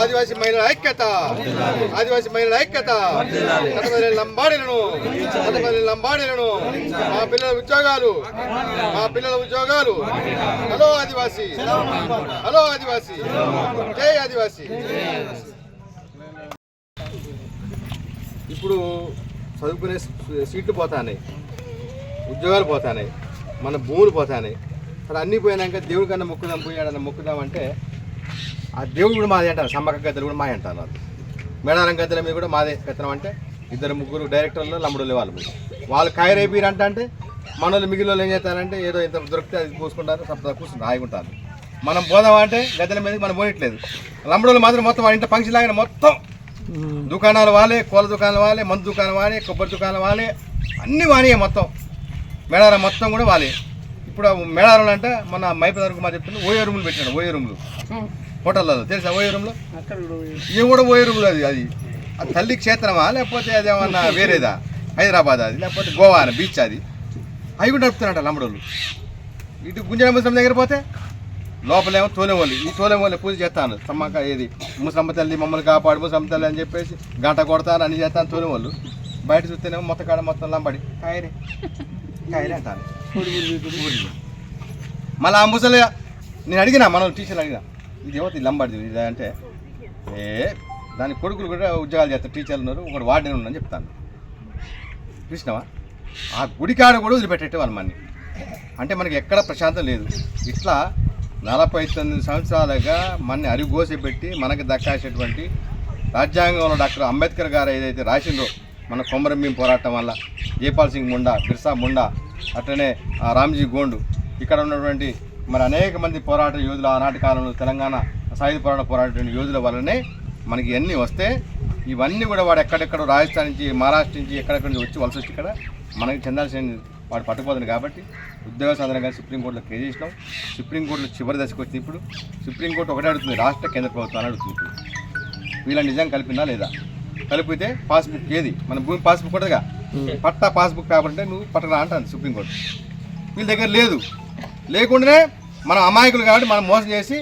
ఆదివాసీ. మహిళల ఐక్యత. ఆదివాసీ మహిళల ఐక్యత. కథమల్లి లంబాడీలను. కథమల్లి లంబాడీలను. మా పిల్లల ఉద్యోగాలు. మా పిల్లల ఉద్యోగాలు. హలో ఆదివాసీ. హలో ఆదివాసీ. జై ఆదివాసీ. ఇప్పుడు చదువుకునే సీట్లు పోతాయి ఉద్యోగాలు పోతాయి మన భూములు పోతాయి అక్కడ అన్నీ పోయినాక దేవుడి కన్నా మొక్కుదాం పోయాడన్న మొక్కుదాం అంటే ఆ దేవుడు కూడా మాదే అంటారు సమ్మక్క గద్దెలు కూడా మాదే అంటారు వాళ్ళు మేడారం గద్దెల మీద కూడా మాదే పెత్తనం అంటే ఇద్దరు ముగ్గురు డైరెక్టర్లు లంబడులు వాళ్ళు. వాళ్ళు కాయరేపీరు అంటే అంటే మనోళ్ళు మిగిలిన వాళ్ళు ఏం చేస్తారంటే ఏదో ఇంత దొరికితే అది పూసుకుంటారు సప్తా కూర్చుని ఆగుంటారు మనం పోదాం అంటే గద్దెల మీదకి మనం పోయట్లేదు. లంబడోళ్ళు మాత్రం మొత్తం వాళ్ళ ఇంటి ఫంక్షన్ లాగానే మొత్తం. దుకాణాలు వాలే కోళ్ళ దుకాణాలు వాలే మందు దుకాణం వాలే కొబ్బరి దుకాణం వాలే అన్నీ వానియే మొత్తం. మేడారం మొత్తం కూడా వాలే ఇప్పుడు ఆ మేడారం అంటే మన మైపదర్ కుమార్ చెప్తున్నా ఓయో రూములు పెట్టాడు ఓయో రూములు. హోటల్లో తెలుసా ఓయో రూమ్లో? ఇవి కూడా ఓయో రూములు అది అది. తల్లి క్షేత్రమా లేకపోతే అది ఏమన్నా వేరేదా? హైదరాబాద్ అది లేకపోతే గోవా అని బీచ్ అది. అవి కూడా నడుపుతున్నాడు లంబడోళ్ళు. ఇటు గుంజన ముసలం దగ్గర పోతే లోపలేమో తోలేవాళ్ళు ఈ తోలేవాళ్ళు పూజ చేస్తాను. సమ్మక్క ఏది ముసలమ్మ తల్లి మమ్మల్ని కాపాడు ముసలమ్మ తల్లి అని చెప్పేసి గంట కొడతాను అని చేస్తాను తోలేవాళ్ళు బయట చూస్తేనేమో మొత్తం కాడ మొత్తం లంబడి. కాయరే కాయరే అంటాను. మళ్ళీ ఆ ముసలి నేను అడిగినా మన టీచర్లు అడిగినా. ఇది ఏమవుతుంది లంబాడిది ఇది అంటే ఏ దాని కొడుకులు కూడా ఉద్యోగాలు చేస్తారు టీచర్లు ఉన్నారు ఒకటి వార్డెన్ ఉన్నాను చెప్తాను. చూసినావా? ఆ గుడికాడ కూడా వదిలిపెట్టేట్టు వాళ్ళు మన్ని. అంటే మనకి ఎక్కడ ప్రశాంతం లేదు. ఇట్లా నలభై తొమ్మిది సంవత్సరాలుగా మన అరిగోసి పెట్టి మనకి దక్కాల్సినటువంటి రాజ్యాంగంలో డాక్టర్ అంబేద్కర్ గారు ఏదైతే రాసిందో మన కొమరంభీం పోరాటం వల్ల జైపాల్ సింగ్ ముండా బిర్సా ముండా అట్లనే ఆ రామ్జీ గోండు ఇక్కడ ఉన్నటువంటి మరి అనేక మంది పోరాట యోధులు ఆనాటి కాలంలో తెలంగాణ సాయుధ పోరాట పోరాట యోధుల వల్లనే మనకి ఇవన్నీ వస్తే ఇవన్నీ కూడా వాడు ఎక్కడెక్కడో రాజస్థాన్ నుంచి మహారాష్ట్ర నుంచి ఎక్కడెక్కడ నుంచి వచ్చి వలస వచ్చి ఇక్కడ మనకి చెందాల్సిన వాడు పట్టుకుపోతుంది కాబట్టి ఉద్యోగ సాధనగా సుప్రీంకోర్టులో కేసు చేసినాం. సుప్రీంకోర్టులో చివరి దశకు వచ్చింది ఇప్పుడు సుప్రీంకోర్టు ఒకటే అడుగుతుంది రాష్ట్ర కేంద్ర ప్రభుత్వాన్ని అడుగుతుంది ఇప్పుడు. వీళ్ళ నిజం కలిపిందా లేదా? కలిపితే పాస్బుక్ ఏది? మన భూమి పాస్బుక్ ఉంటుందిగా. పట్టా పాస్బుక్ పేపర్ అంటే నువ్వు పట్టరా అంటాను సుప్రీంకోర్టు వీళ్ళ దగ్గర లేదు. లేకుండానే మనం అమాయకులు కాబట్టి మనం మోసం చేసి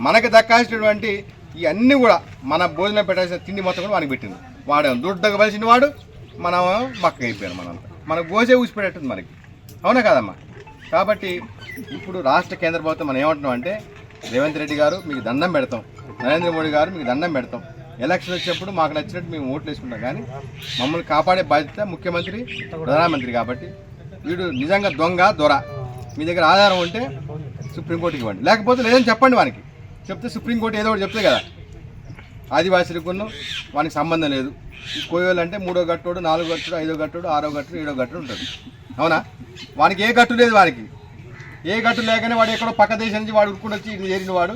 మనకి దక్కాల్సినటువంటి ఇవన్నీ కూడా మన భోజనం పెట్టాల్సిన తిండి మొత్తం కూడా మనకి పెట్టింది వాడు దుడ్డగవలసిన వాడు? మనం మక్క అయిపోయాను మనంతా. మనకు గోసే ఊసిపెట్టేస్తుంది మనకి. అవునా కదమ్మా? కాబట్టి ఇప్పుడు రాష్ట్ర కేంద్ర ప్రభుత్వం మనం ఏమంటున్నాం అంటే రేవంత్ రెడ్డి గారు మీకు దండం పెడతాం. నరేంద్ర మోడీ గారు మీకు దండం పెడతాం. ఎలక్షన్ వచ్చినప్పుడు మాకు నచ్చినట్టు మేము ఓట్లు వేసుకుంటాం కానీ మమ్మల్ని కాపాడే బాధ్యత ముఖ్యమంత్రి ప్రధానమంత్రి కాబట్టి వీడు నిజంగా దొంగ దొర. మీ దగ్గర ఆధారం ఉంటే సుప్రీంకోర్టుకి ఇవ్వండి. లేకపోతే లేదని చెప్పండి వానికి. చెప్తే సుప్రీంకోర్టు ఏదో ఒకటి చెప్తే కదా. ఆదివాసీలకున్న వానికి సంబంధం లేదు. కోయోలు అంటే మూడో గట్టుడు నాలుగో గట్టుడు ఐదో గట్టుడు ఆరో గట్టుడు ఏడో గట్టుడు ఉంటుంది. అవునా? వానికి ఏ గట్టు లేదు వానికి. ఏ గట్టు లేకనే వాడు ఎక్కడో పక్క దేశం నుంచి వాడు ఉరుకుని వచ్చి చేరిన వాడు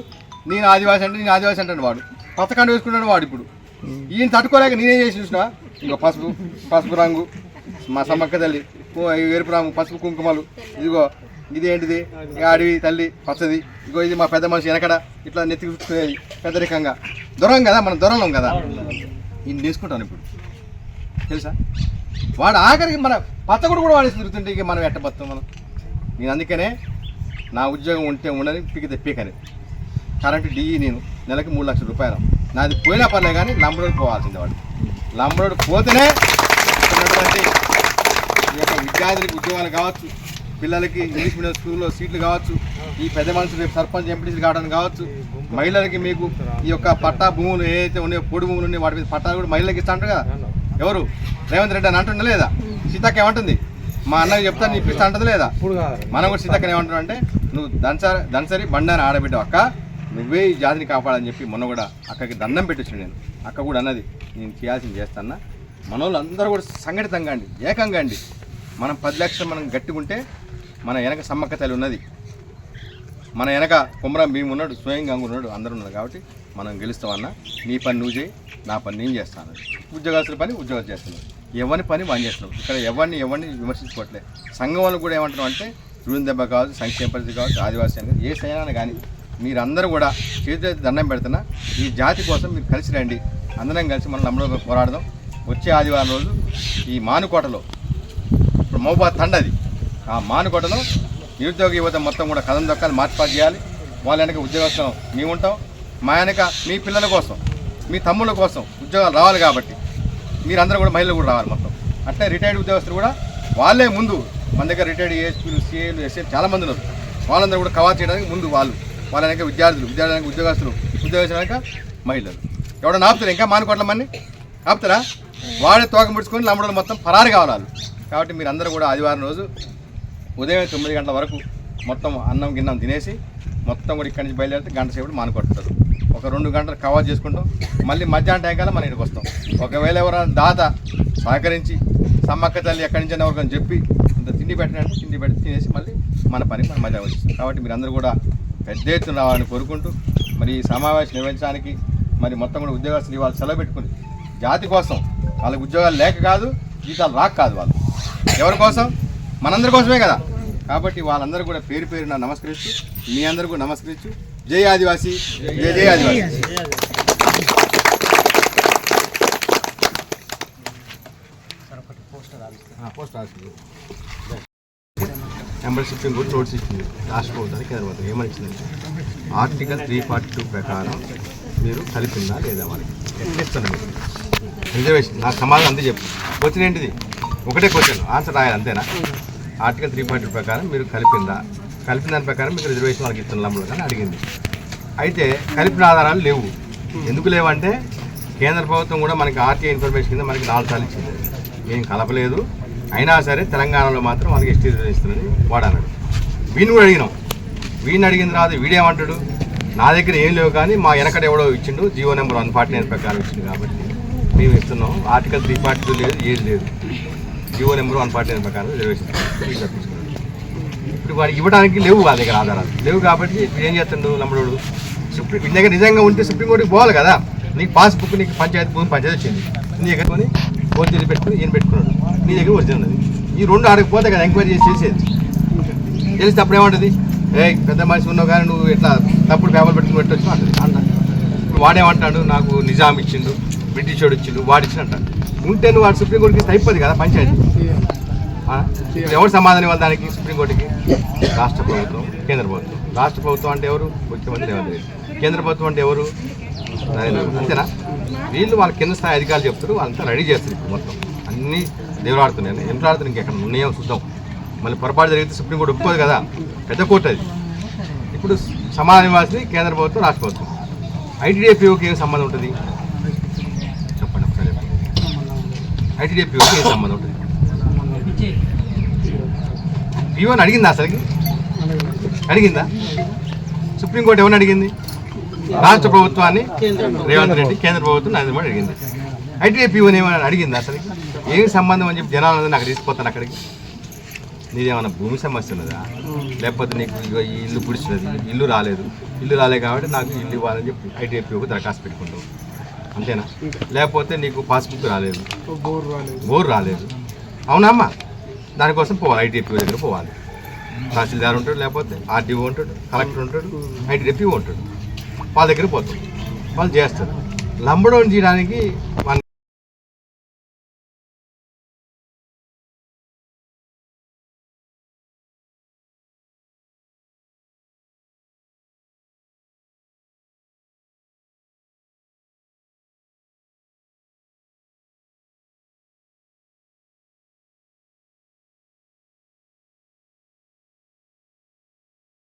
నేను ఆదివాసి అంటే నేను ఆదివాసి అంటాడు వాడు. పథకాన్ని వేసుకున్నాడు వాడు ఇప్పుడు. ఈయన తట్టుకోలేక నేనేం చేసి చూసినా? ఇంకో పసుపు పసుపు రంగు మా సమ్మక్క తల్లి ఎరుపు రంగు పసుపు కుంకుమలు ఇదిగో ఇది ఏంటిది అడవి తల్లి పచ్చది. ఇగో ఇది మా పెద్ద మనిషి వెనకడ ఇట్లా నెత్తి పెద్దరికంగా. దొరం కదా మనం దొరలం కదా. ఈయన తీసుకుంటాను ఇప్పుడు. తెలుసా? వాడు ఆఖరికి మన పచ్చగుడు కూడా వాడేసి తిరుగుతుంటే ఇక మనం ఎట్టబస్తాం మనం? నేను అందుకనే నా ఉద్యోగం ఉంటే ఉండని పీకితే పీకని. కరెంటు డిఈ నేను నెలకి మూడు లక్షల రూపాయలు. నాది పోయినా పర్లే కానీ లంబడోడు పోవాల్సిందే వాడు. లంబడోడు పోతేనే విద్యార్థులకు ఉద్యోగాలు కావచ్చు. పిల్లలకి ఇంగ్లీష్ మీడియం స్కూల్లో సీట్లు కావచ్చు ఈ పెద్ద మనుషులు రేపు సర్పంచ్ ఎంపీటీసీలు కావడం కావచ్చు మహిళలకి మీకు ఈ యొక్క పట్టా భూములు ఏదైతే ఉన్నాయో పొడి భూములు ఉన్నాయో వాటి మీద పట్టాలు కూడా మహిళలకు ఇస్తా అంటారు కదా? ఎవరు? రేవంత్ రెడ్డి అని అంటుండ లేదా? సీతక్క ఏమంటుంది? మా అన్నకి చెప్తాను ఇప్పిస్తా అంటుంది లేదా? మనం కూడా సీతక్కని ఏమంటున్నాం అంటే నువ్వు దన్సరి దన్సరి బండాని ఆడబిడ్డ అక్క నువ్వే ఈ జాతిని కాపాడని చెప్పి మొన్న కూడా అక్కకి దండం పెట్టించాను నేను. అక్క కూడా అన్నది నేను చేయాల్సింది చేస్తానా మన వాళ్ళు అందరూ కూడా సంఘటితంగా అండి ఏకంగా అండి. మనం పది లక్షలు మనం గట్టిగా ఉంటే మన వెనక సమ్మక్క తల్లి ఉన్నది. మన వెనక కుమరం భీమ్ ఉన్నాడు స్వయంగా ఉన్నాడు అందరూ ఉన్నారు కాబట్టి మనం గెలుస్తామన్నా నీ పని నువ్వు చేయి నా పని నేను చేస్తాను ఉద్యోగస్తుల పని ఉద్యోగాలు చేస్తున్నాం ఎవరి పని మనం చేస్తున్నాం ఇక్కడ ఎవరిని ఎవరిని విమర్శించుకోవట్లేదు సంఘం వాళ్ళు కూడా ఏమంటున్నాం అంటే చూడని దెబ్బ కావచ్చు సంక్షేమ పరిస్థితి కావచ్చు ఆదివాసీ అని ఏ సైనా కానీ మీరందరూ కూడా చేతి దండం పెడుతున్నా ఈ జాతి కోసం మీరు కలిసి రండి. అందరం కలిసి మనం నమ్మడం పోరాడదాం. వచ్చే ఆదివారం రోజు ఈ మానుకోటలో ఇప్పుడు మహబాద్ తండది. ఆ మానుకోటను నిరుద్యోగ యువత మొత్తం కూడా కథం దొక్కాలి మార్చిపాటు చేయాలి. వాళ్ళ వెనక ఉద్యోగస్తులం మేము ఉంటాం. మా వెనక మీ పిల్లల కోసం మీ తమ్ముళ్ళ కోసం ఉద్యోగాలు రావాలి కాబట్టి మీరందరూ కూడా మహిళలు కూడా రావాలి మొత్తం. అట్లే రిటైర్డ్ ఉద్యోగస్తులు కూడా వాళ్ళే ముందు. మన దగ్గర రిటైర్డ్ ఏఎస్పీలు సీఏలు ఎస్ఏలు చాలా మంది ఉన్నారు. వాళ్ళందరూ కూడా కవర్ చేయడానికి ముందు వాళ్ళు. వాళ్ళ వెనక విద్యార్థులు విద్యార్థుల ఉద్యోగస్తులు ఉద్యోగస్తుల మహిళలు. ఎవడన్నా ఆపుతారు? ఇంకా మానుకోవట్ల మన్ని? ఆపుతారా? వాడే తోక ముడుచుకొని లంబడలు మొత్తం పరారు కావాలి కాబట్టి మీరు అందరూ కూడా ఆదివారం రోజు ఉదయం తొమ్మిది గంటల వరకు మొత్తం అన్నం గిన్నం తినేసి మొత్తం కూడా ఇక్కడి నుంచి బయలుదేరితే గంట సేపు మానుకొట్టుతారు ఒక రెండు గంటలు కవర్ చేసుకుంటాం. మళ్ళీ మధ్యాహ్నం టైం కల్లా మన ఇక్కడికి వస్తాం. ఒకవేళ ఎవరైనా దాత సహకరించి సమ్మక్క తల్లి ఎక్కడి నుంచి ఎవరికని చెప్పి ఇంత తిండి పెట్టినట్టు తిండి పెట్టి తినేసి మళ్ళీ మన పని మన మధ్య వచ్చేస్తాం. కాబట్టి మీరందరూ కూడా పెద్ద ఎత్తున రావాలని కోరుకుంటూ మరి ఈ సమావేశం నిర్వహించడానికి మరి మొత్తం కూడా ఉద్యోగస్తులు ఇవాళ సెలవు పెట్టుకుని జాతి కోసం వాళ్ళకి ఉద్యోగాలు లేక కాదు జీతాలు రాక కాదు వాళ్ళు. ఎవరి కోసం? మనందరి కోసమే కదా. కాబట్టి వాళ్ళందరూ కూడా పేరు పేరున నమస్కరిస్తూ మీ అందరూ కూడా నమస్కరించు జై ఆదివాసి జై జై ఆదివాసి. పోస్ట్ రాసింది కూడా నోట్స్ ఇచ్చింది. రాష్ట్ర ప్రభుత్వానికి కేంద్ర ప్రభుత్వం ఏమని ఇచ్చిందంటే ఆర్టికల్ త్రీ ఫార్టీ టూ ప్రకారం మీరు కలిపిందా లేదా వాళ్ళకి చెప్తాను మీరు రిజర్వేషన్ నాకు సమాధానం అంతే చెప్పు. క్వశ్చన్ ఏంటిది? ఒకటే క్వశ్చన్ ఆన్సర్ రాయాలి అంతేనా? ఆర్టికల్ త్రీ పాయింట్ ప్రకారం మీరు కలిపిందా? కలిపిన దాని ప్రకారం మీకు రిజర్వేషన్ వాళ్ళకి ఇస్తున్న లంబలు కానీ అడిగింది. అయితే కలిపిన ఆధారాలు లేవు. ఎందుకు లేవంటే కేంద్ర ప్రభుత్వం కూడా మనకి ఆర్టీఐ ఇన్ఫర్మేషన్ కింద మనకి నాలుగు సార్లు ఇచ్చింది. ఏం కలపలేదు. అయినా సరే తెలంగాణలో మాత్రం మనకి ఎస్టీ రిజర్వేషన్ వాడు అన్నాడు వీడిని కూడా అడిగినాం. వీడిని అడిగిన తర్వాత వీడేమంటాడు నా దగ్గర ఏం లేవు కానీ మా వెనకట ఎవడో ఇచ్చిండు. GO number one forty nine ప్రకారం ఇచ్చింది కాబట్టి మేము ఇస్తున్నాం. ఆర్టికల్ త్రీ ఫార్టీ లేదు ఏది లేదు. GO number one forty nine ప్రకారం రిజర్వేషన్ ఇప్పుడు వాడికి ఇవ్వడానికి లేవు వాళ్ళ దగ్గర ఆధారాలు. లేవు కాబట్టి ఇప్పుడు ఏం చేస్తుండు లంబడోడు? సుప్రీం వీడి దగ్గర నిజంగా ఉంటే సుప్రీంకోర్టుకి పోవాలి కదా. నీకు పాస్బుక్ నీకు పంచాయతీ భూమి పంచాయతీ వచ్చింది. నీ దగ్గర కొని ఓటీలు పెట్టుకుని ఈయన పెట్టుకున్నాడు. నీ దగ్గర ఒరిజినల్ అది ఈ రెండు ఆడికి పోతే కదా ఎంక్వైరీ చేసి చేసేది. తెలిస్తే అప్పుడు ఏమంటుంది? ఏ పెద్ద మనిషి ఉన్నావు కానీ నువ్వు ఇట్లా తప్పుడు పేపర్ పెట్టుకుని పెట్టొచ్చు అంటది. అంట ఇప్పుడు వాడేమంటాడు? నాకు నిజాం ఇచ్చిండు బ్రిటిష్ వాడు ఇచ్చిండు వాడిచ్చిన అంటాడు. ఉంటే నువ్వు వాడు సుప్రీంకోర్టుకి ఇస్తే అయిపోద్ది కదా పంచాయతీ. ఎవరు సమాధానం ఇవ్వాలి దానికి సుప్రీంకోర్టుకి రాష్ట్ర ప్రభుత్వం కేంద్ర ప్రభుత్వం. రాష్ట్ర ప్రభుత్వం అంటే ఎవరు? ముఖ్యమంత్రి రేవంత్ రెడ్డి. కేంద్ర ప్రభుత్వం అంటే ఎవరు? అంతేనా? వీళ్ళు వాళ్ళ కింద స్థాయి అధికారులు చెప్తారు వాళ్ళంతా రెడీ చేస్తారు ఇప్పుడు మొత్తం. అన్నీ దేవులాడుతున్నాయి. ఎంత ఆడుతున్నాయి ఇంకెక్కడ ఉన్నాయో చూద్దాం. మళ్ళీ పొరపాటు జరిగితే సుప్రీంకోర్టు ఒప్పుకోదు కదా. పెద్ద కోర్టు అది. ఇప్పుడు సమాధానం ఇవ్వాల్సింది కేంద్ర ప్రభుత్వం రాష్ట్ర ప్రభుత్వం. ఐటీడీఎఫ్ఓకి ఏం సంబంధం ఉంటుంది చెప్పండి ఒకసారి ఐటీడీఎఫ్ఓకి ఏం సంబంధం ఉంటుంది పిఓని అడిగిందా అసలుకి? అడిగిందా? సుప్రీంకోర్టు ఎవరిని అడిగింది? రాష్ట్ర ప్రభుత్వాన్ని? రేవంత్ రెడ్డి కేంద్ర ప్రభుత్వం నరేంద్ర మోడీ అడిగింది? ఐటీఐ పీఓని ఏమైనా అడిగిందా అసలుకి? ఏం సంబంధం అని చెప్పి జనాలందరినీ నాకు తీసుకుపోతాను అక్కడికి. నీదేమైనా భూమి సమస్య ఉన్నదా? లేకపోతే నీకు ఇల్లు పుడిచినది ఇల్లు రాలేదు. ఇల్లు రాలేదు కాబట్టి నాకు ఇల్లు ఇవ్వాలని చెప్పి ఐటీఐపీఓకి దరఖాస్తు పెట్టుకుంటావు. అంతేనా? లేకపోతే నీకు పాస్బుక్ రాలేదు. బోర్ రాలేదు. అవునమ్మా దానికోసం పోవాలి ఐటీపీ దగ్గర పోవాలి. తహసీల్దార్ ఉంటాడు లేకపోతే ఆర్టీఓ ఉంటాడు కలెక్టర్ ఉంటాడు ఐటీడీపీ ఉంటాడు. వాళ్ళ దగ్గర పోతాం. వాళ్ళు చేస్తారు. లంబడోని చేయడానికి